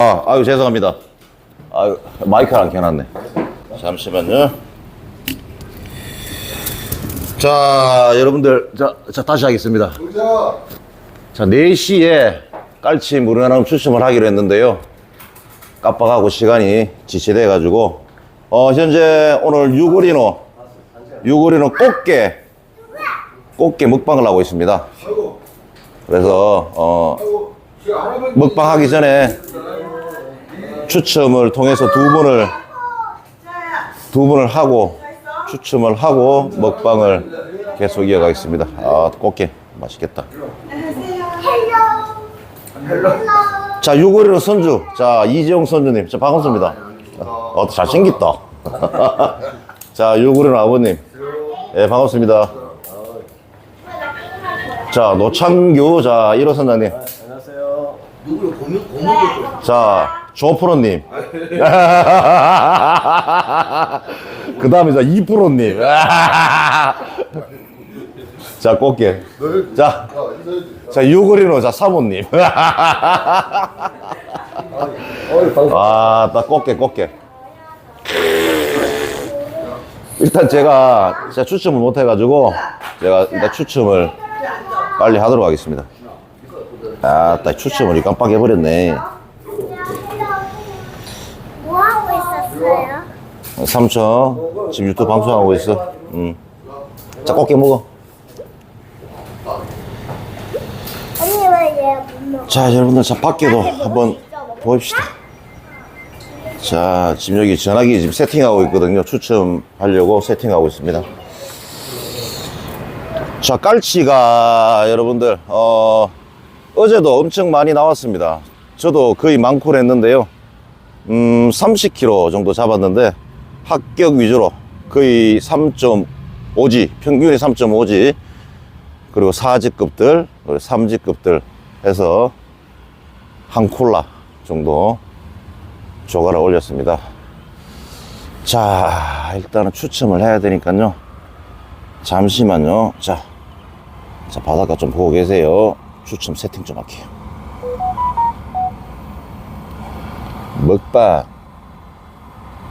아, 아유 죄송합니다. 아유 마이크를 안 켜놨네. 잠시만요. 자, 여러분들, 자, 자 다시 하겠습니다. 자, 4시에 깔치 무르나름 추첨을 하기로 했는데요. 깜빡하고 시간이 지체돼 가지고, 어, 현재 오늘 유구리노, 유구리노 꽃게, 꽃게 먹방을 하고 있습니다. 그래서, 어, 먹방 하기 전에 추첨을 통해서 두 분을, 두 분을 하고, 추첨을 하고 먹방을 계속 이어가겠습니다. 아, 꽃게 맛있겠다. 자, 유고리로 선주. 자, 이재용 선주님. 자, 반갑습니다. 어, 잘생겼다. 자, 유고리로 아버님. 예, 반갑습니다. 자, 노창규. 자, 1호 선장님. 고문도 자, 조프로님. 그 다음에 자, 이프로님. 자, 꽃게. 자, 자, 유그리노, 자, 사모님. 아, 딱 꽃게, 꽃게. 일단 제가, 제가 추첨을 못 해가지고, 제가 일단 추첨을 빨리 하도록 하겠습니다. 아, 딱 추첨을 깜빡해버렸네. 뭐 하고 있었어요? 삼촌 지금 유튜브 방송하고 있어. 음. 자 꽃게 먹어. 자 여러분들 자 밖에도 한번 보입시다. 자 지금 여기 전화기 지금 세팅하고 있거든요. 추첨하려고 세팅하고 있습니다. 자 깔치가 여러분들 어 어제도 엄청 많이 나왔습니다. 저도 거의 많고 했는데요. 음 30kg 정도 잡았는데 합격 위주로 거의 3.5지 평균이 3.5지 그리고 4지급들 그리고 3지급들 해서 한 콜라 정도 조가를 올렸습니다. 자 일단은 추첨을 해야 되니까요. 잠시만요. 자, 자 바닷가 좀 보고 계세요. 추첨 세팅 좀 할게요. 먹방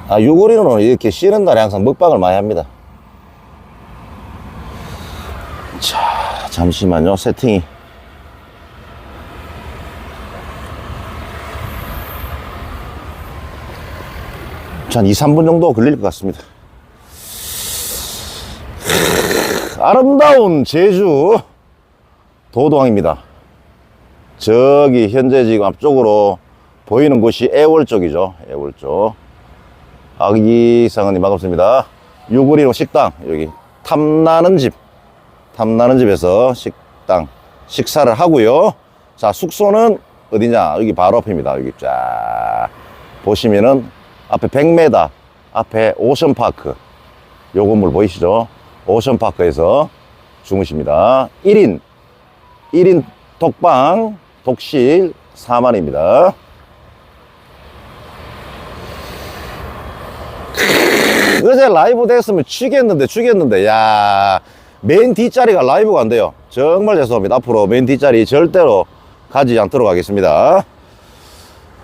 아, 요거리는 이렇게 쉬는 날에 항상 먹방을 많이 합니다. 자, 잠시만요. 세팅이. 자, 한 2, 3분 정도 걸릴 것 같습니다. 아름다운 제주 도도항입니다. 저기 현재 지금 앞쪽으로 보이는 곳이 애월 쪽이죠. 애월 쪽. 아기 상은님 반갑습니다. 유구리로 식당 여기 탐나는 집 탐나는 집에서 식당 식사를 하고요. 자 숙소는 어디냐 여기 바로 앞입니다. 여기 쫙 보시면은 앞에 100m 앞에 오션파크 요 건물 보이시죠? 오션파크에서 주무십니다. 1인 1인 독방 독실 4만입니다. 어제 라이브 됐으면 취겠는데 취겠는데 야 맨 뒷자리가 라이브가 안 돼요. 정말 죄송합니다. 앞으로 맨 뒷자리 절대로 가지 않도록 하겠습니다.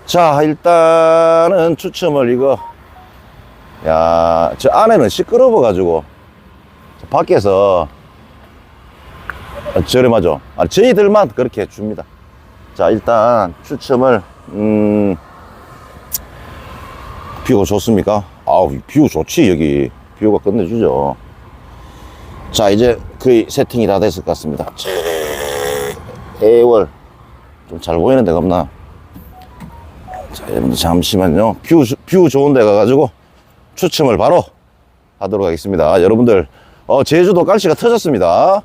자 일단은 추첨을 이거 야 저 안에는 시끄러워 가지고 밖에서 저렴하죠? 아, 저희들만 그렇게 줍니다. 자 일단 추첨을 음 뷰가 좋습니까? 아우, 뷰 좋지, 여기. 뷰가 끝내주죠. 자, 이제 거의 세팅이 다 됐을 것 같습니다. 애월. 좀 잘 보이는 데가 없나? 자, 여러분들 잠시만요. 뷰, 뷰 좋은 데 가가지고 추첨을 바로 하도록 하겠습니다. 여러분들, 어, 제주도 깔씨가 터졌습니다.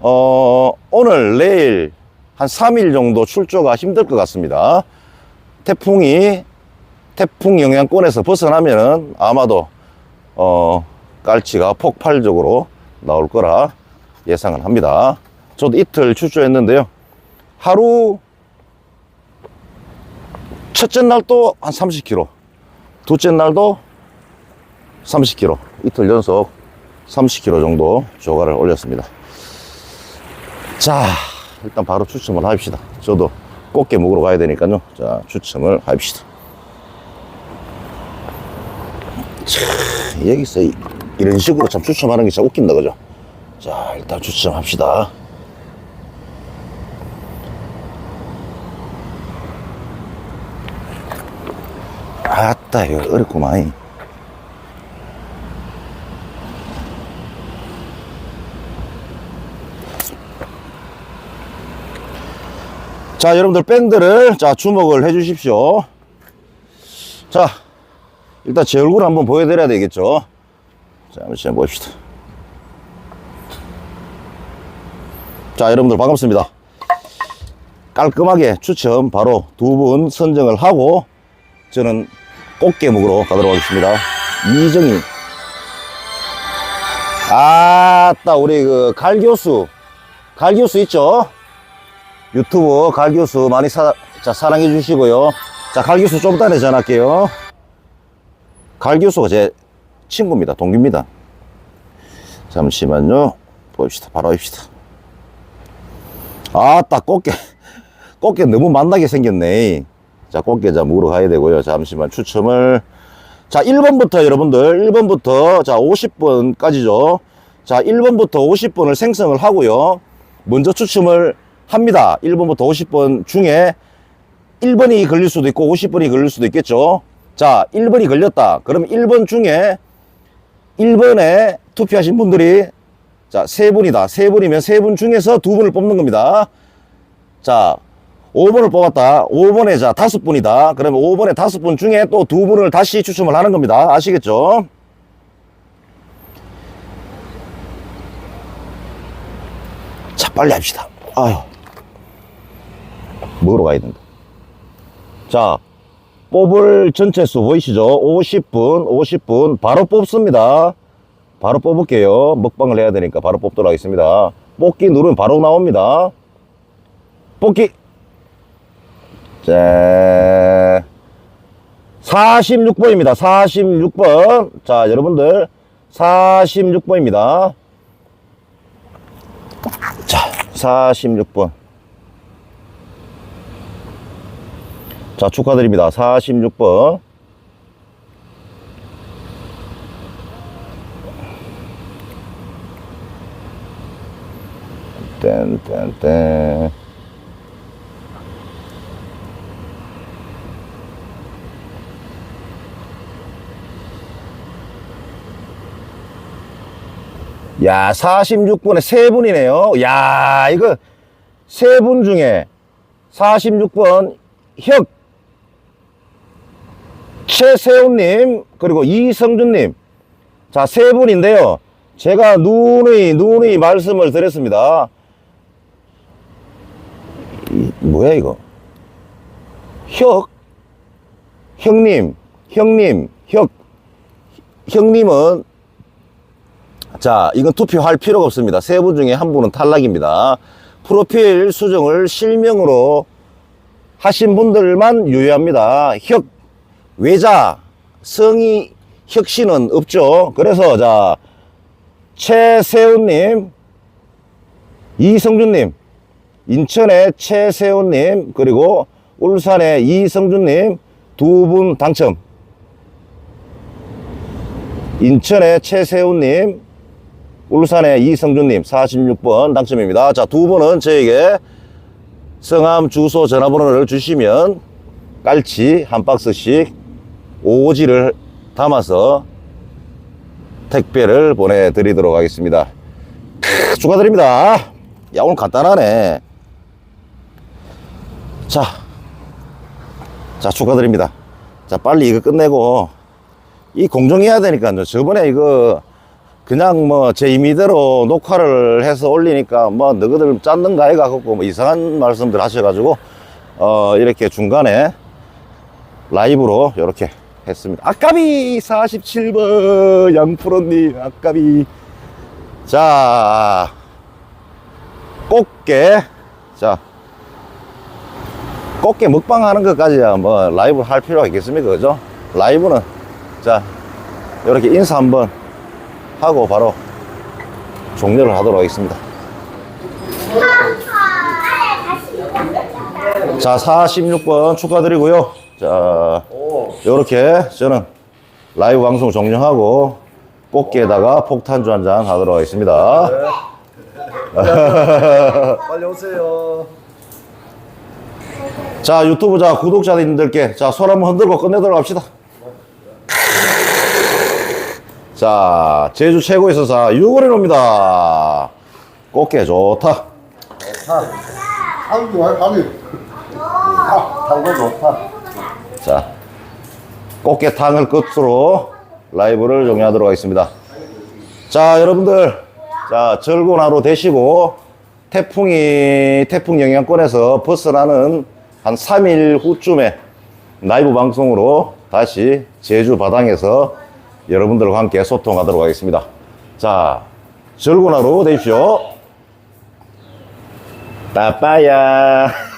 어, 오늘, 내일 한 3일 정도 출조가 힘들 것 같습니다. 태풍이 태풍 영향권에서 벗어나면은 아마도 어 깔치가 폭발적으로 나올 거라 예상을 합니다. 저도 이틀 출조했는데요. 하루 첫째 날도 한 30kg, 둘째 날도 30kg, 이틀 연속 30kg 정도 조가를 올렸습니다. 자, 일단 바로 추첨을 합시다. 저도 꽃게 먹으러 가야 되니까요. 자, 추첨을 합시다. 참, 여기서 이- 이런 식으로 참 추첨하는 게 진짜 웃긴다, 그죠? 자, 일단 추첨합시다. 아따, 이거 어렵구만. 자, 여러분들 밴드를 자, 주목을 해 주십시오. 자, 일단 제 얼굴 한번 보여드려야 되겠죠. 자, 한번 봅시다. 자, 여러분들 반갑습니다. 깔끔하게 추첨 바로 두 분 선정을 하고 저는 꽃게 먹으러 가도록 하겠습니다. 이정희. 아따, 우리 그 갈교수. 갈교수 있죠? 유튜브 갈교수 많이 사, 자, 사랑해 주시고요. 자, 갈교수 좀 이따 전화할게요. 갈 교수가 제 친구입니다. 동기입니다. 잠시만요. 봅시다. 바로 합시다. 아따, 꽃게. 꽃게 너무 만나게 생겼네. 자, 꽃게 자, 먹으러 가야 되고요. 잠시만 추첨을. 자, 1번부터 여러분들, 1번부터 자, 50번까지죠. 자, 1번부터 50번을 생성을 하고요. 먼저 추첨을 합니다. 1번부터 50번 중에 1번이 걸릴 수도 있고 50번이 걸릴 수도 있겠죠. 자, 1번이 걸렸다. 그럼 1번 중에 1번에 투표하신 분들이 자, 세 분이다. 세 분이면 세분 중에서 두 분을 뽑는 겁니다. 자, 5번을 뽑았다. 5번에 자, 다섯 분이다. 그러면 5번에 다섯 분 중에 또두 분을 다시 추첨을 하는 겁니다. 아시겠죠? 자, 빨리 합시다. 아유. 먹으러 가야 된다. 자, 뽑을 전체 수 보이시죠? 50분, 50분. 바로 뽑습니다. 바로 뽑을게요. 먹방을 해야 되니까 바로 뽑도록 하겠습니다. 뽑기 누르면 바로 나옵니다. 뽑기. 자, 46번입니다. 46번. 자, 여러분들. 46번입니다. 자, 46번. 자, 축하드립니다. 46번. 땡, 땡, 땡. 야, 46분에 세 분이네요. 야, 이거 세 분 중에 46번 혁 최세훈님 그리고 이성준님 자 세 분인데요. 제가 누누이 누누이 말씀을 드렸습니다. 이, 뭐야 이거? 혁 형님 형님 혁 형님은 자, 이건 투표할 필요가 없습니다. 세 분 중에 한 분은 탈락입니다. 프로필 수정을 실명으로 하신 분들만 유효합니다. 혁, 외자, 성이 혁신은 없죠. 그래서 자, 최세훈님, 이성준님, 인천의 최세훈님, 그리고 울산의 이성준님 두 분 당첨. 인천의 최세훈님, 울산의 이성준님 46번 당첨입니다. 자, 두 분은 저에게 성함, 주소, 전화번호를 주시면 깔치 한 박스씩 오지를 담아서 택배를 보내드리도록 하겠습니다. 크, 축하드립니다. 야, 오늘 간단하네. 자, 자, 축하드립니다. 자, 빨리 이거 끝내고 이 공정해야 되니까요. 저번에 이거 그냥 뭐 제 임의대로 녹화를 해서 올리니까 뭐 너희들 짰는가 해가 갖고 뭐 이상한 말씀들 하셔가지고 어 이렇게 중간에 라이브로 이렇게 했습니다. 아까비 47번 양프로님 아까비 자 꽃게 자 꽃게 먹방 하는 것까지야 뭐 라이브 할 필요가 있겠습니까 그죠 라이브는 자 이렇게 인사 한번 하고 바로 종료를 하도록 하겠습니다. 자, 46번 축하드리고요. 자, 오. 요렇게 저는 라이브 방송 종료하고 꽃게에다가 폭탄주 한 잔 하도록 하겠습니다. 빨리 오세요. 자, 유튜브 자, 구독자님들께 자, 손 한번 흔들고 끝내도록 합시다. 자, 제주 최고의 서사 유고리노입니다. 꽃게 좋다. 한국 와 가면. 아, 당근 좋다. 자, 꽃게탕을 끝으로 라이브를 종료하도록 하겠습니다. 자, 여러분들, 자, 즐거운 하루 되시고, 태풍이, 태풍 영향권에서 벗어나는 한 3일 후쯤에 라이브 방송으로 다시 제주 바닥에서 여러분들과 함께 소통하도록 하겠습니다. 자, 즐거운 하루 되십시오. 빠빠야.